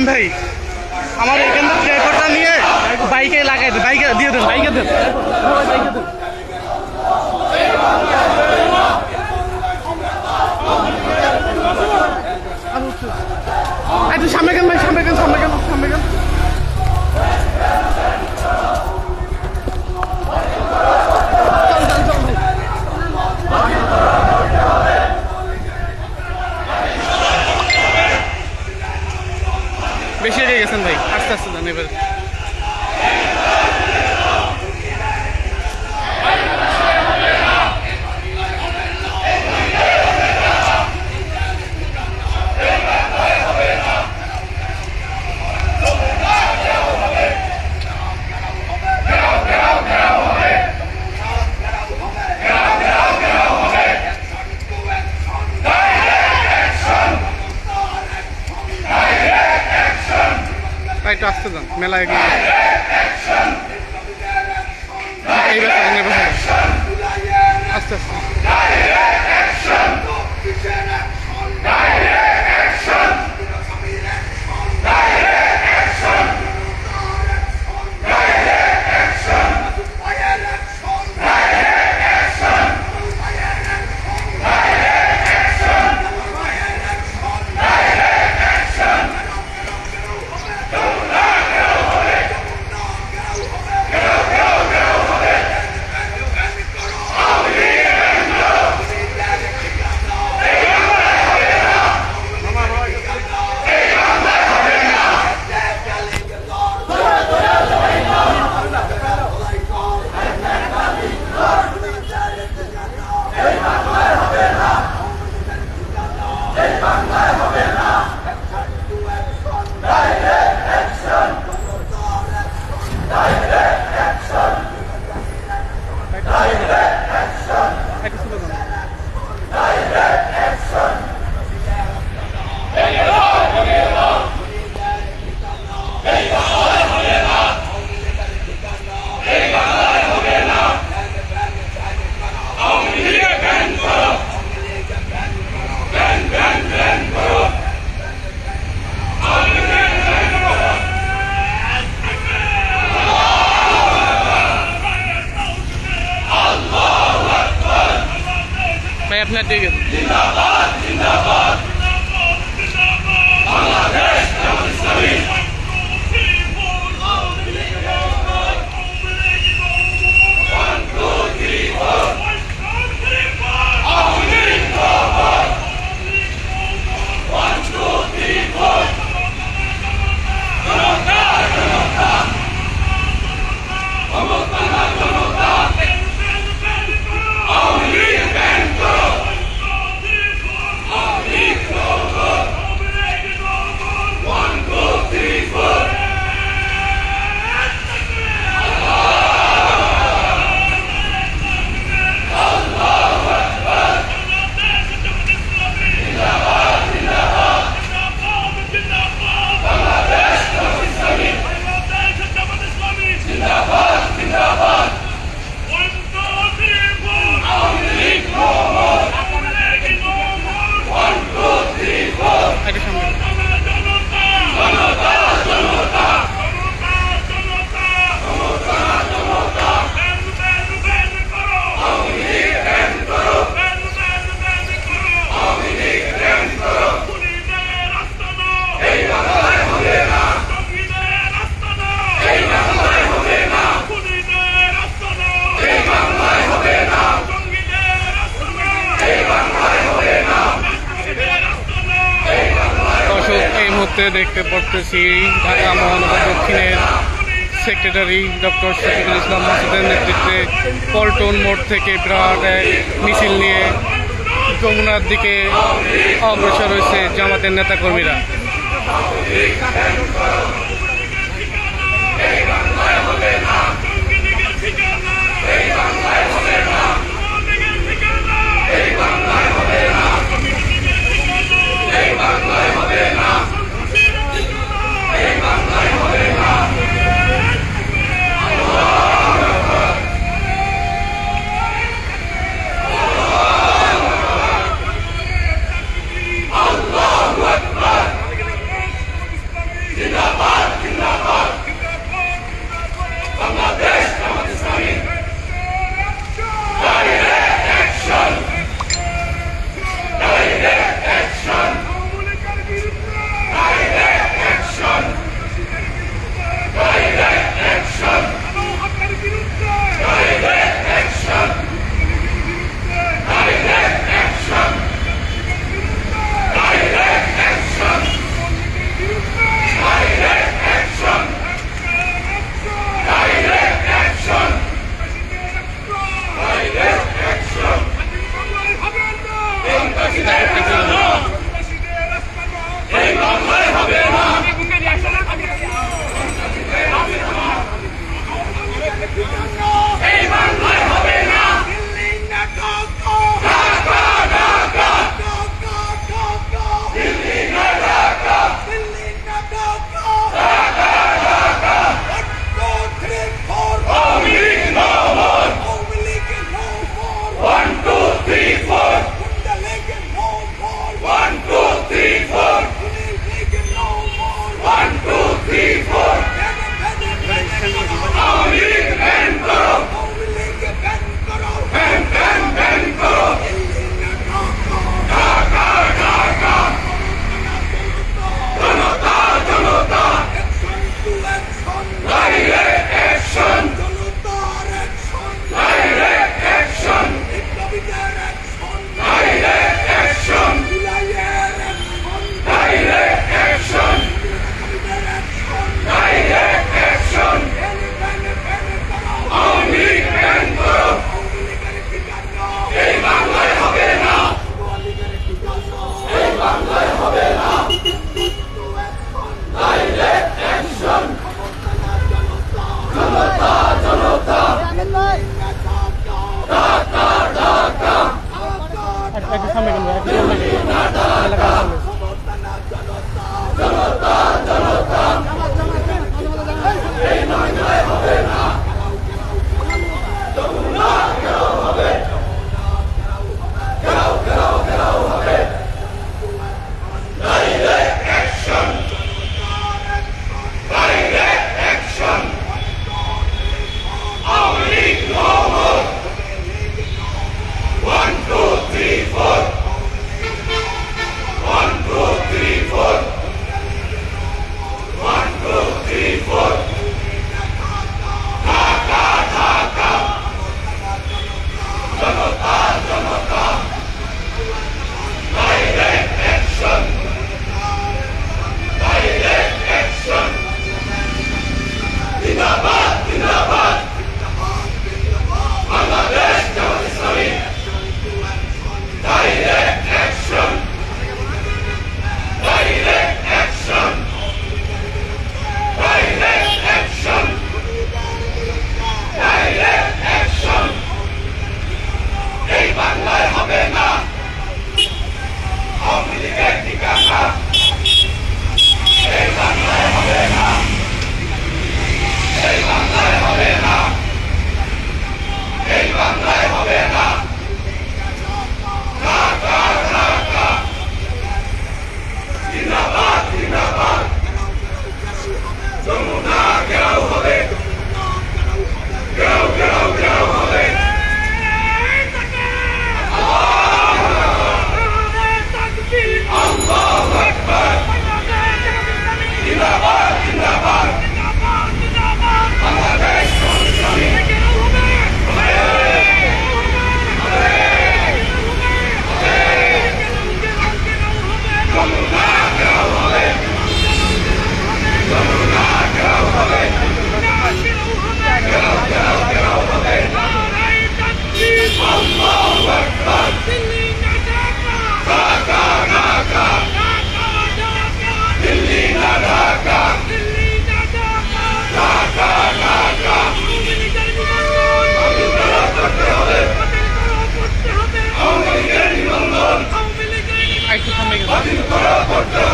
নাইম ভাই আমার এখান থেকে ড্রাইভারটা নিয়ে বাইকে লাগাই দেন বাইকে দিয়ে দেন। বাইকে দেন। একটু সামনে কেন ভাই available একটু আসতে যান মেলা এগিয়ে গেছে। এই ব্যাপার এই ব্যাপার আস্তে আস্তে একটু স্লো যান। ভাই আপনার দিকে একটু এসি ঢাকা মহানগর দক্ষিণের সেক্রেটারি ডক্টর শফিকুল ইসলাম মাসুদের নেতৃত্বে পল্টন মোড় থেকে বিরাট এক মিছিল নিয়ে যমুনার দিকে অগ্রসর হয়েছে জামাতের নেতাকর্মীরা Bye. গেলে করা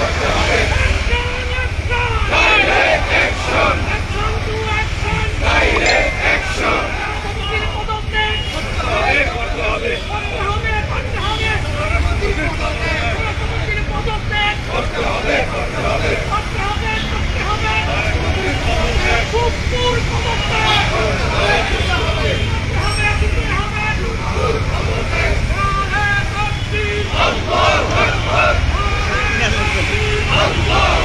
Fuck Allah!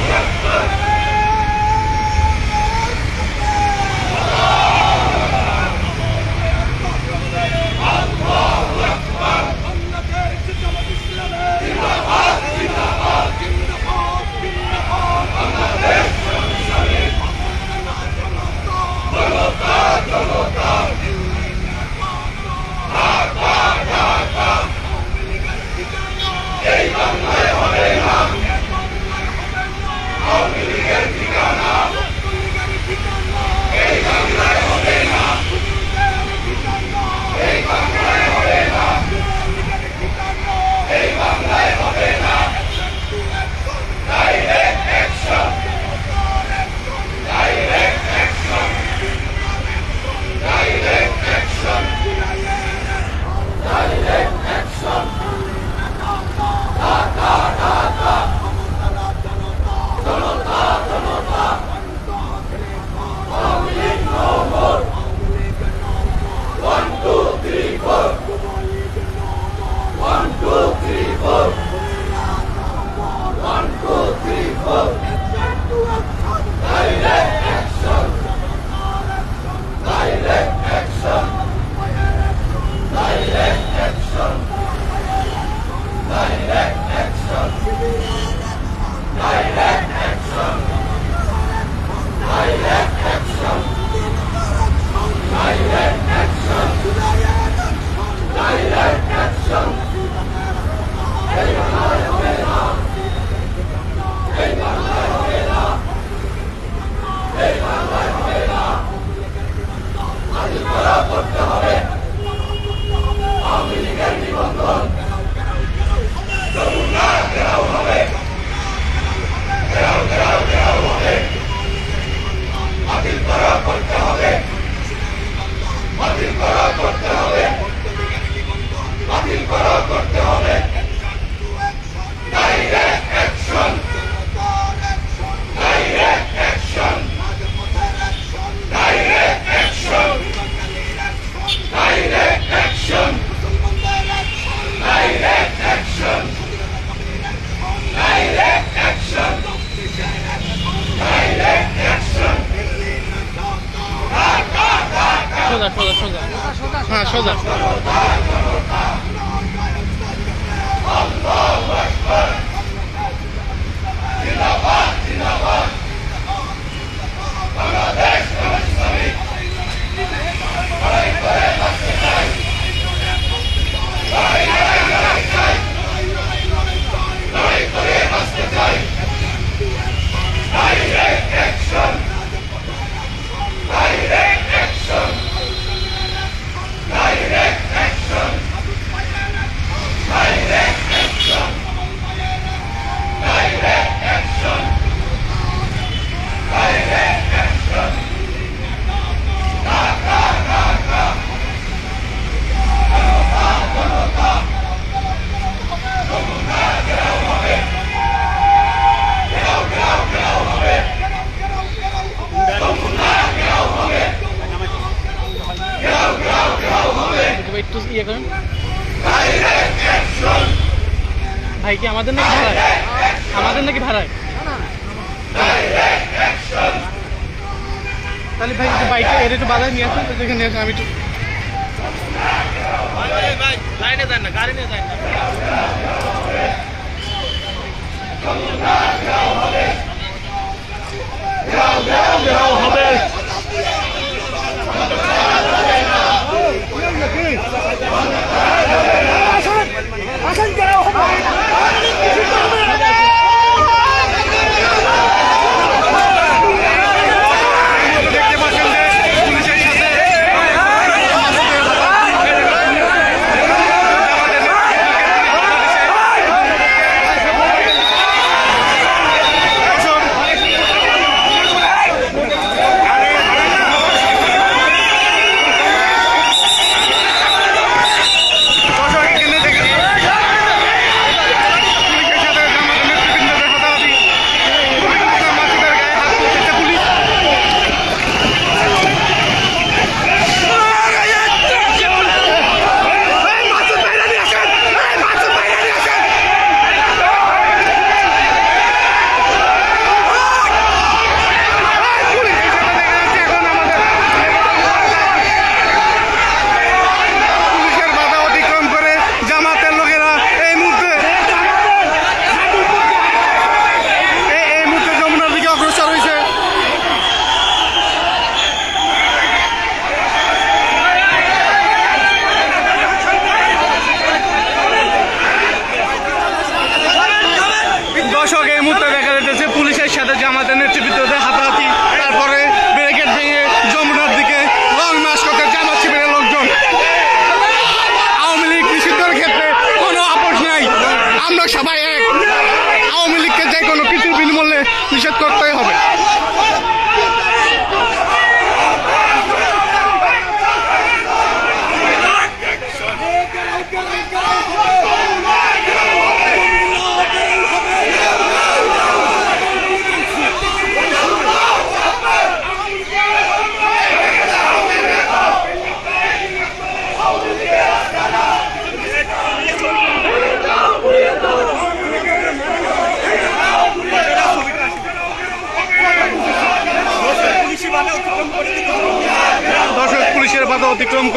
ভাই, কি আমাদের নাকি ভাড়ায় আমাদের নাকি ভাড়ায় তাহলে ভাই, একটু বাইকটা এর একটু বাজারে নিয়ে আসুন তো নিয়ে আসুন, আমি একটু লাইনে দেখতে মুহূর্তে দেখা যাচ্ছে পুলিশের সাথে জামাতানের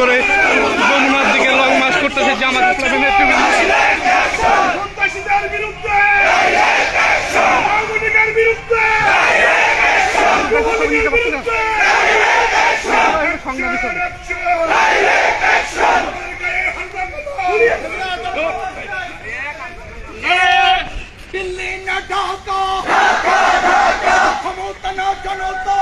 করে যমুনার দিকে লং মার্চ করতেছে জামাত ইসলামের নেতৃবৃন্দ। সংগ্রামী না জনতা!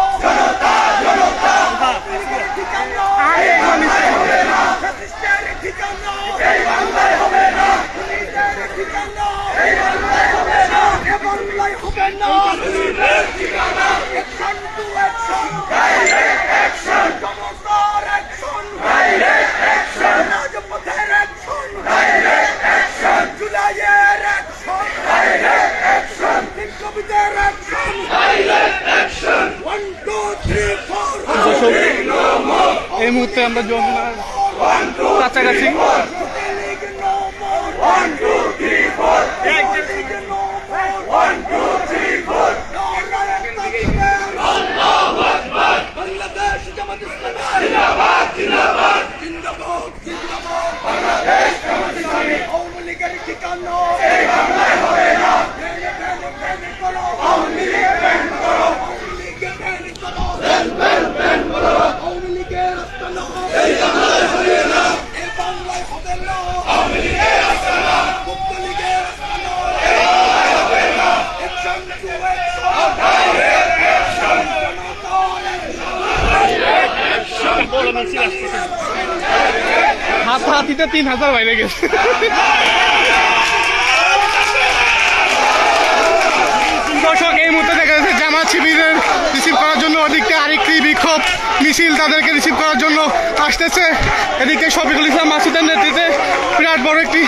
এই মুহূর্তে আমরা যমুনার কাছাকাছি. One, two, three, four. One, two, three, four. Narayan তাকবীর। বাংলাদেশ জামাত ইসলামী জিন্দাবাদ জিন্দাবাদ জিন্দাবাদ জিন্দাবাদ বাংলাদেশ জামাত ইসলামী আওয়ামী লীগের ঠিকানা এই বাংলায় হবে না ভেঙে ভেঙে ভেঙে করো আওয়ামী লীগ ব্যান করো আওয়ামী লীগকে ব্যান করো ব্যান ব্যান ব্যান করো আওয়ামী লীগের আস্তানা এই বাংলায় হবে না এই বাংলায় হবে না আওয়ামী লীগের আস্তানা মুক্ত লীগের আস্তানা এই বাংলায় হবে না action to action direct action জনতার হাত হাতিতে তিন হাজার বাইরে গেছে। দর্শক, এই মুহূর্তে দেখা যাচ্ছে জামাত শিবিরের রিসিভ করার জন্য ওদিকে আরেকটি বিক্ষোভ মিছিল তাদেরকে রিসিভ করার জন্য আসতেছে। এদিকে শফিকুল ইসলাম মাসুদের নেতৃত্বে বিরাট বড় একটি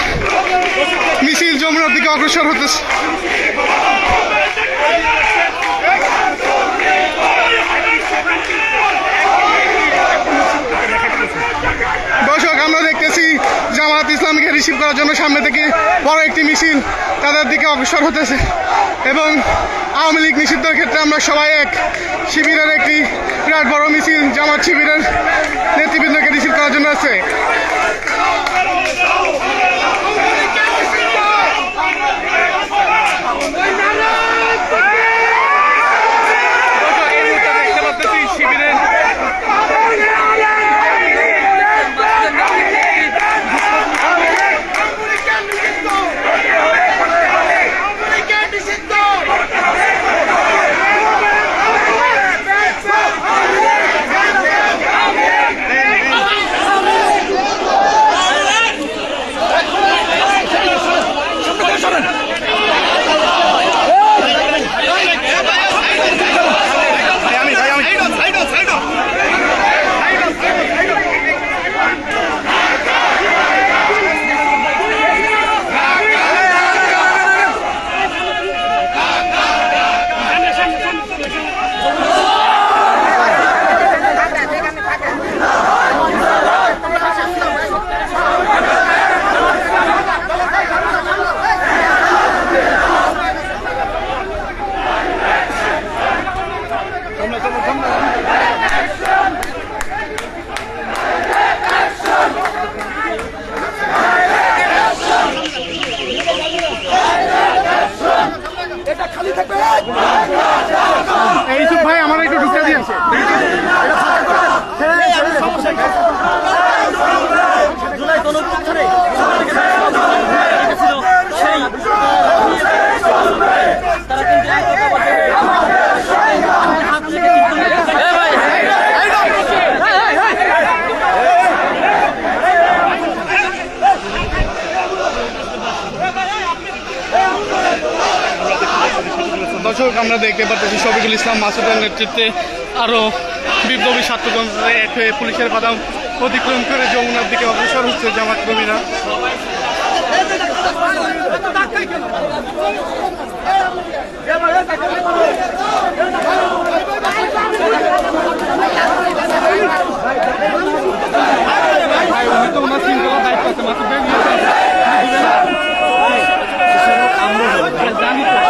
মিছিল যমুনার দিকে অগ্রসর হতেছে দর্শক আমরা দেখতেছি জামাত ইসলামকে রিসিভ করার জন্য সামনে থেকে বড় একটি মিছিল তাদের দিকে অগ্রসর হতেছে। এবং আওয়ামী লীগ নিষিদ্ধের ক্ষেত্রে আমরা সবাই এক। শিবিরের একটি বিরাট বড় মিছিল, জামাত শিবিরের নেতৃবৃন্দকে রিসিভ করার জন্য আছে। ইসলাম মাসুদের নেতৃত্বে আরও বিপ্লবী ছাত্রতন্ত্রে এক হয়ে পুলিশের বাদাম অতিক্রম করে যমুনার দিকে অগ্রসর হচ্ছে জামাত কর্মীরা। জানি তো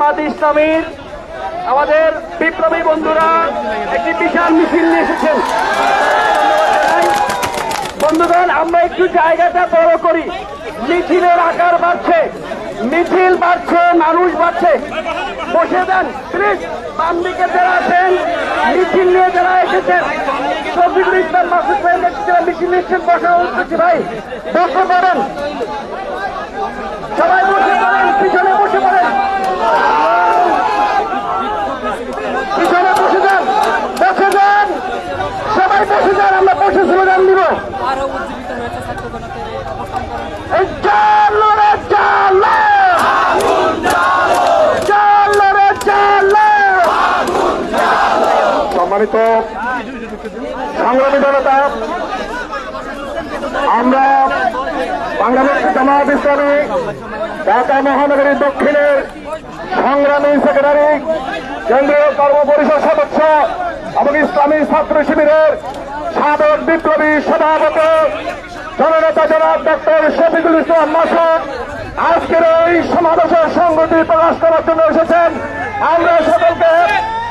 জামাত ইসলামীর আমাদের বিপ্লবী বন্ধুরা, একটি বিশাল মিছিল নিয়ে এসেছেন। বন্ধুগণ, আমরা একটু জায়গাটা বড় করি। মিছিলের আকার বাড়ছে, মিছিল বাড়ছে, মানুষ বাড়ছে। বসে দেন, প্লিজ, বাম দিকে যারা আছেন, মিছিল নিয়ে যারা এসেছেন শফিকুল ইসলাম, মাসুদ ভাই মিছিল নিচ্ছেন বসা উঠছে ভাই বসে পড়েন সবাই বসে পড়েন পিছনে পিছনে বসে যান বসে যান। সবাই বসে যান আমরা বসে স্লোগান দিব। সম্মানিত সংগ্রামী জনতা আমরা বাংলাদেশ জামাত ইসলামী ঢাকা মহানগরী দক্ষিণের সংগ্রামী সেক্রেটারি কেন্দ্রীয় কর্মপরিষদ সদস্য এবং ইসলামী ছাত্র শিবিরের সাবেক বিপ্লবী সভাপতি, জননেতা জনাব ডক্টর শফিকুল ইসলাম মাসুদ। আজকের এই সমাবেশের সংগতি প্রকাশ করার জন্য এসেছেন। আমরা সকলকে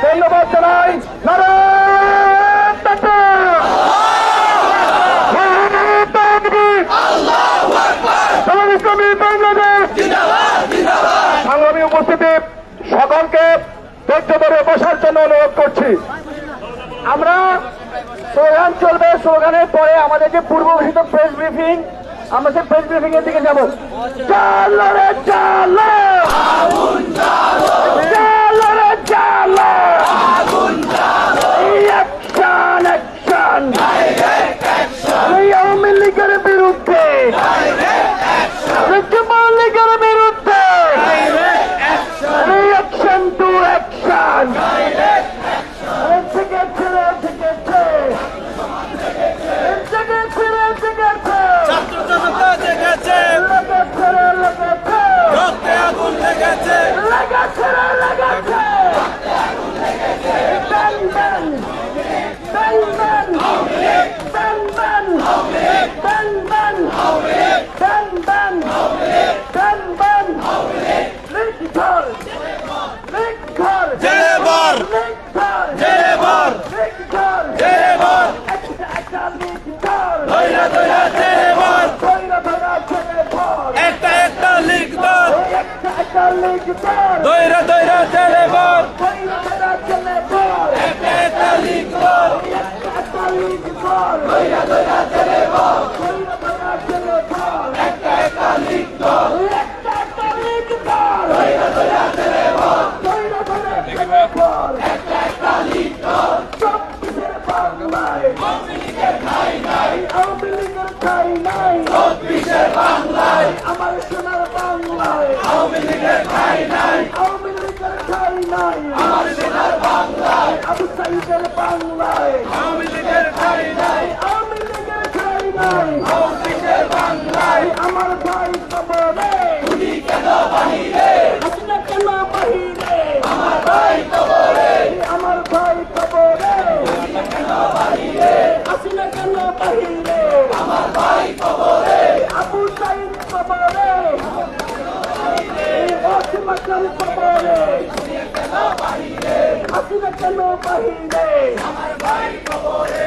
ধন্যবাদ জানাই। নারায়ণ তাকবীর! নারায়ণ তাকবীর! জামাত ইসলামী বাংলাদেশ সংগ্রামী উপস্থিতি সকলকে ধৈর্য ধরে বসার জন্য অনুরোধ করছি। আমরা স্লোগান চলবে, স্লোগানের পরে আমাদের যে পূর্ব ঘোষিত প্রেস ব্রিফিং আমরা সেই প্রেস ব্রিফিং এর দিকে যাব। বিরুদ্ধে! বিরুদ্ধে! Pakistan! কেন বাহিরে আমার ভাই কবরে।